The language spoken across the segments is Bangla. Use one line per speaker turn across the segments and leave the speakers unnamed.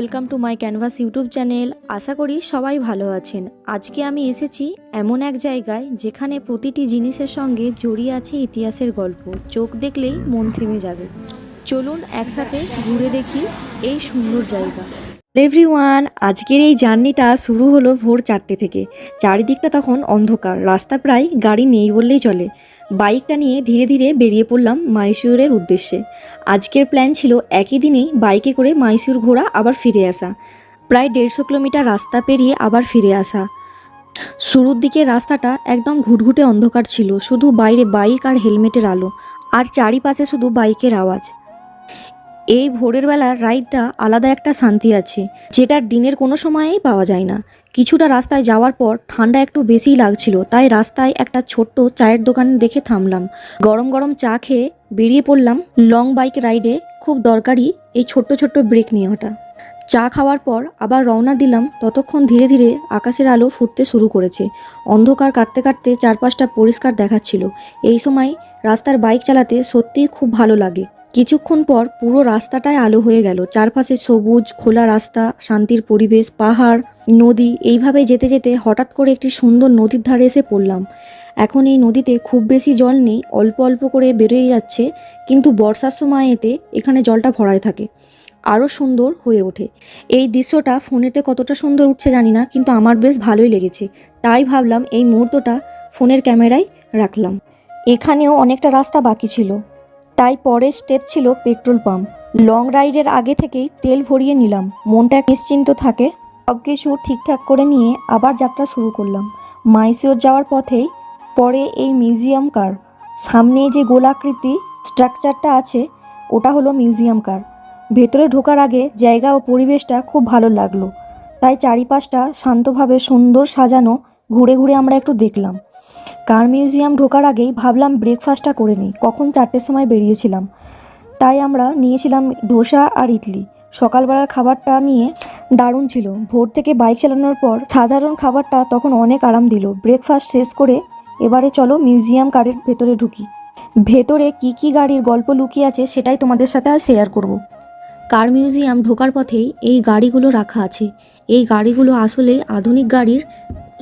Welcome to my canvas YouTube channel আশা করি সবাই ভালো আছেন। আজকে আমি এসেছি এমন এক জায়গায় যেখানে প্রতিটি জিনিসের সঙ্গে জড়িয়ে আছে ইতিহাসের গল্প। চোখ দেখলেই মন থেমে যাবে। চলুন একসাথে ঘুরে দেখি এই সুন্দর জায়গা। এভরিওয়ান আজকের এই জার্নিটা শুরু হলো ভোর চারটে থেকে। চারিদিকটা তখন অন্ধকার, রাস্তা প্রায় গাড়ি নেই বললেই চলে। বাইকটা নিয়ে ধীরে ধীরে বেরিয়ে পড়লাম মাইসুরের উদ্দেশ্যে। আজকের প্ল্যান ছিল একই দিনেই বাইকে করে মাইসুর ঘোরা আবার ফিরে আসা। প্রায় দেড়শো কিলোমিটার রাস্তা পেরিয়ে আবার ফিরে আসা। শুরুর দিকে রাস্তাটা একদম ঘুটঘুটে অন্ধকার ছিল, শুধু বাইরে বাইক আর হেলমেটের আলো। আর চারিপাশে শুধু বাইকের আওয়াজ। এই ভোরের বেলার রাইডটা আলাদা একটা শান্তি আছে, যেটার দিনের কোনো সময়েই পাওয়া যায় না। কিছুটা রাস্তায় যাওয়ার পর ঠান্ডা একটু বেশিই লাগছিল, তাই রাস্তায় একটা ছোট্ট চায়ের দোকান দেখে থামলাম। গরম গরম চা খেয়ে বেরিয়ে পড়লাম লং বাইক রাইডে, খুব দরকারি এই ছোট্ট ছোট্ট ব্রেক নেওয়াটা। চা খাওয়ার পর আবার রওনা দিলাম, ততক্ষণ ধীরে ধীরে আকাশের আলো ফুটতে শুরু করেছে। অন্ধকার কাটতে কাটতে চারপাশটা পরিষ্কার দেখাচ্ছিল। এই সময় রাস্তার বাইক চালাতে সত্যিই খুব ভালো লাগে। কিছুক্ষণ পর পুরো রাস্তাটায় আলো হয়ে গেল। চারপাশে সবুজ, খোলা রাস্তা, শান্তির পরিবেশ, পাহাড়, নদী, এইভাবে যেতে যেতে হঠাৎ করে একটি সুন্দর নদীর ধারে এসে পড়লাম। এখন এই নদীতে খুব বেশি জল নেই, অল্প অল্প করে বেরোয় যাচ্ছে, কিন্তু বর্ষার সময় এতে এখানে জলটা ভরায় থাকে, আরও সুন্দর হয়ে ওঠে। এই দৃশ্যটা ফোনেতে কতটা সুন্দর উঠছে জানি না, কিন্তু আমার বেশ ভালোই লেগেছে। তাই ভাবলাম এই মুহূর্তটা ফোনের ক্যামেরায় রাখলাম। এখানেও অনেকটা রাস্তা বাকি ছিল। তাই পরের স্টেপ ছিল পেট্রোল পাম্প লং রাইডের আগে থেকেই তেল ভরিয়ে নিলাম। মনটা নিশ্চিন্ত থাকে। সব কিছু ঠিকঠাক করে নিয়ে আবার যাত্রা শুরু করলাম। মাইসিওর যাওয়ার পথেই পরে এই মিউজিয়াম কার। সামনে যে গোলাকৃতি স্ট্রাকচারটা আছে, ওটা হলো মিউজিয়াম কার। ভেতরে ঢোকার আগে জায়গা ও পরিবেশটা খুব ভালো লাগল। তাই চারিপাশটা শান্তভাবে সুন্দর সাজানো, ঘুরে ঘুরে আমরা একটু দেখলাম। কার মিউজিয়াম ঢোকার আগেই ভাবলাম ব্রেকফাস্টটা করে নিই, কখন চারটের সময় বেরিয়েছিলাম। তাই আমরা নিয়েছিলাম ধোসা আর ইডলি। সকালবেলার খাবারটা নিয়ে দারুণ ছিল। ভোর থেকে বাইক চালানোর পর সাধারণ খাবারটা তখন অনেক আরাম দিল। ব্রেকফাস্ট শেষ করে এবারে চলো মিউজিয়াম কারের ভেতরে ঢুকি। ভেতরে কি কি গাড়ির গল্প লুকিয়ে আছে সেটাই তোমাদের সাথে আর শেয়ার করব। কার মিউজিয়াম ঢোকার পথেই এই গাড়িগুলো রাখা আছে। এই গাড়িগুলো আসলে আধুনিক গাড়ির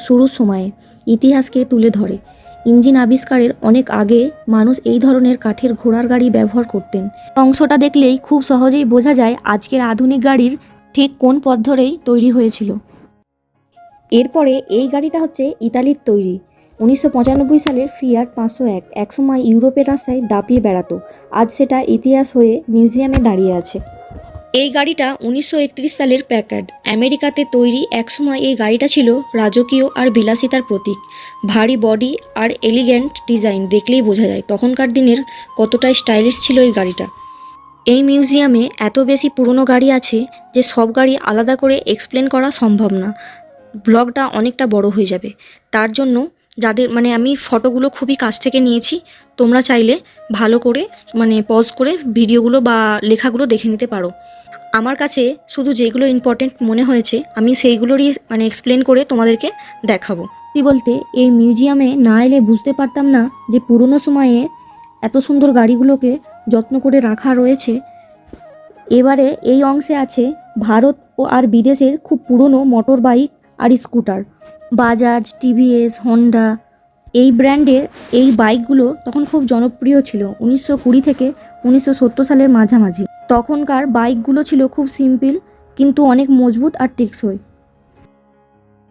শুরুর সময়ে ইতিহাসকে তুলে ধরে। ইঞ্জিন আবিষ্কারের অনেক আগে মানুষ এই ধরনের কাঠের ঘোড়ার গাড়ি ব্যবহার করতেন। অংশটা দেখলেই খুব সহজেই বোঝা যায় আজকের আধুনিক গাড়ির ঠিক কোন পথ ধরেই তৈরি হয়েছিল। এরপরে এই গাড়িটা হচ্ছে ইতালির তৈরি। উনিশশো পঁচানব্বই সালের ফিয়াট পাঁচশো এক, একসময় ইউরোপের রাস্তায় দাপিয়ে বেড়াতো। আজ সেটা ইতিহাস হয়ে মিউজিয়ামে দাঁড়িয়ে আছে। এই গাড়িটা উনিশশো একত্রিশ সালের প্যাকার্ড। আমেরিকাতে তৈরি একসময় এই গাড়িটা ছিল রাজকীয় আর বিলাসিতার প্রতীক। ভারী বডি আর এলিগ্যান্ট ডিজাইন দেখলেই বোঝা যায় তখনকার দিনের কতটা স্টাইলিশ ছিল এই গাড়িটা। এই মিউজিয়ামে এত বেশি পুরনো গাড়ি আছে যে সব গাড়ি আলাদা করে এক্সপ্লেন করা সম্ভব না। ব্লগটা অনেকটা বড় হয়ে যাবে। তার জন্য যাদের মানে আমি ফটোগুলো খুবই কাছ থেকে নিয়েছি, তোমরা চাইলে ভালো করে মানে পজ করে ভিডিওগুলো বা লেখাগুলো দেখে নিতে পারো। আমার কাছে শুধু যেগুলো ইম্পর্টেন্ট মনে হয়েছে, আমি সেইগুলোরই মানে এক্সপ্লেন করে তোমাদেরকে দেখাবো। কি বলতে, এই মিউজিয়ামে না এলে বুঝতে পারতাম না যে পুরনো সময়ে এত সুন্দর গাড়িগুলোকে যত্ন করে রাখা রয়েছে। এবারে এই অংশে আছে ভারত ও আর বিদেশের খুব পুরনো মোটর বাইক আর স্কুটার বাজাজ টিভিএস হন্ডা এই ব্র্যান্ডের এই বাইকগুলো তখন খুব জনপ্রিয় ছিল, উনিশশো কুড়ি থেকে উনিশশো সত্তর সালের মাঝামাঝি। তখনকার বাইকগুলো ছিল খুব সিম্পল, কিন্তু অনেক মজবুত আর টেকসই।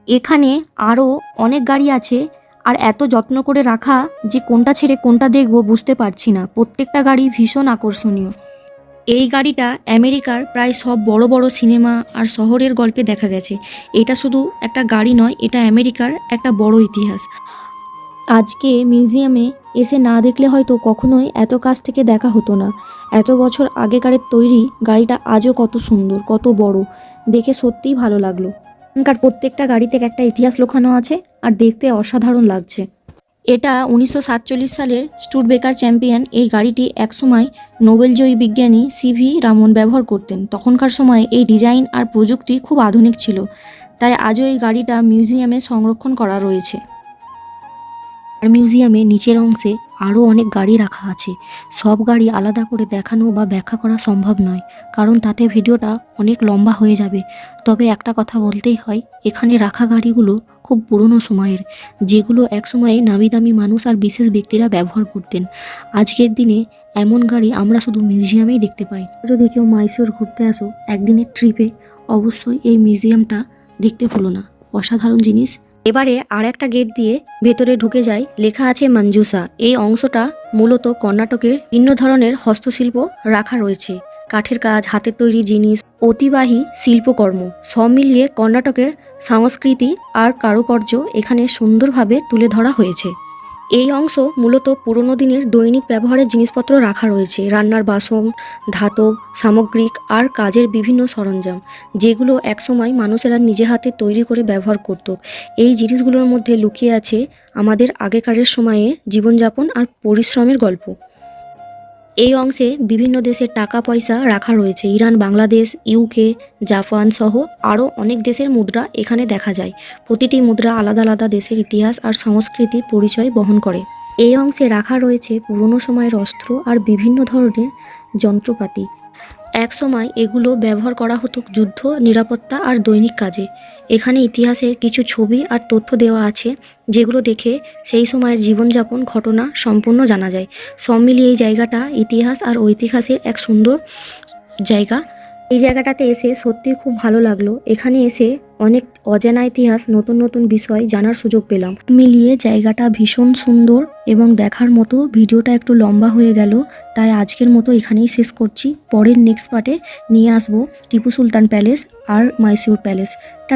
এখানে আরও অনেক গাড়ি আছে, আর এত যত্ন করে রাখা যে কোনটা ছেড়ে কোনটা দেখব বুঝতে পারছি না। প্রত্যেকটা গাড়ি ভীষণ আকর্ষণীয়। এই গাড়িটা আমেরিকার প্রায় সব বড় বড় সিনেমা আর শহরের গল্পে দেখা গেছে। এটা শুধু একটা গাড়ি নয়, এটা আমেরিকার একটা বড় ইতিহাস। আজকে মিউজিয়ামে এসে না দেখলে হয়তো কখনোই এত কাছ থেকে দেখা হতো না। এত বছর আগেকারের তৈরি গাড়িটা আজও কত সুন্দর, কত বড়। দেখে সত্যিই ভালো লাগল। এখানকার প্রত্যেকটা গাড়িতে একটা ইতিহাস লোখানো আছে আর দেখতে অসাধারণ লাগছে। এটা উনিশশো সাতচল্লিশ সালের স্টুডবেকার চ্যাম্পিয়ন এই গাড়িটি একসময় নোবেলজয়ী বিজ্ঞানী সিভি রামন ব্যবহার করতেন। তখনকার সময়ে এই ডিজাইন আর প্রযুক্তি খুব আধুনিক ছিল। তাই আজও এই গাড়িটা মিউজিয়ামে সংরক্ষণ করা রয়েছে। আর মিউজিয়ামে নিচের অংশে আরও অনেক গাড়ি রাখা আছে। সব গাড়ি আলাদা করে দেখানো বা ব্যাখ্যা করা সম্ভব নয়, কারণ তাতে ভিডিওটা অনেক লম্বা হয়ে যাবে। তবে একটা কথা বলতেই হয়, এখানে রাখা গাড়িগুলো খুব পুরনো সময়ের, যেগুলো একসময়ে নামি দামি মানুষ আর বিশেষ ব্যক্তিরা ব্যবহার করতেন। আজকের দিনে এমন গাড়ি আমরা শুধু মিউজিয়ামেই দেখতে পাই। যদি কেউ মাইসোর ঘুরতে আসো একদিনের ট্রিপে, অবশ্যই এই মিউজিয়ামটা দেখতে ভুলো না। অসাধারণ জিনিস। এবারে আর একটা গেট দিয়ে ভেতরে ঢুকে যায় লেখা আছে মঞ্জুসা এই অংশটা মূলত কর্ণাটকের ভিন্ন ধরনের হস্তশিল্প রাখা রয়েছে। কাঠের কাজ, হাতের তৈরি জিনিস, অতিবাহী শিল্পকর্ম, সব মিলিয়ে কর্ণাটকের সংস্কৃতি আর কারুকার্য এখানে সুন্দরভাবে তুলে ধরা হয়েছে। এই অংশ মূলত পুরনো দিনের দৈনিক ব্যবহারের জিনিসপত্র রাখা রয়েছে। রান্নার বাসন, ধাতব, সামগ্রিক আর কাজের বিভিন্ন সরঞ্জাম, যেগুলো একসময় মানুষেরা নিজে হাতে তৈরি করে ব্যবহার করত। এই জিনিসগুলোর মধ্যে লুকিয়ে আছে আমাদের আগেকারের সময়ে জীবনযাপন আর পরিশ্রমের গল্প। এই অংশে বিভিন্ন দেশের টাকা পয়সা রাখা রয়েছে। ইরান, বাংলাদেশ ইউকে জাপান সহ আরও অনেক দেশের মুদ্রা এখানে দেখা যায়। প্রতিটি মুদ্রা আলাদা আলাদা দেশের ইতিহাস আর সংস্কৃতির পরিচয় বহন করে। এই অংশে রাখা রয়েছে পুরনো সময়ের অস্ত্র আর বিভিন্ন ধরনের যন্ত্রপাতি। এক সময় এগুলো ব্যবহার করা হতো যুদ্ধ, নিরাপত্তা আর দৈনিক কাজে। এখানে ইতিহাসের কিছু ছবি আর তথ্য দেওয়া আছে, যেগুলো দেখে সেই সময়ের জীবনযাপন ঘটনা সম্পূর্ণ জানা যায়। সব মিলিয়ে এই জায়গাটা ইতিহাস আর ঐতিহাসের এক সুন্দর জায়গা। এই জায়গাটাতে এসে সত্যি খুব ভালো লাগল। এখানে এসে অনেক অজানা ইতিহাস, নতুন নতুন বিষয় জানার সুযোগ পেলাম। মিলিয়ে জায়গাটা ভীষণ সুন্দর এবং দেখার মতো ভিডিওটা একটু লম্বা হয়ে গেল, তাই আজকের মতো এখানেই শেষ করছি। পরের নেক্সট পার্টে নিয়ে আসব টিপু সুলতান প্যালেস আর মাইসুর প্যালেস টাটা।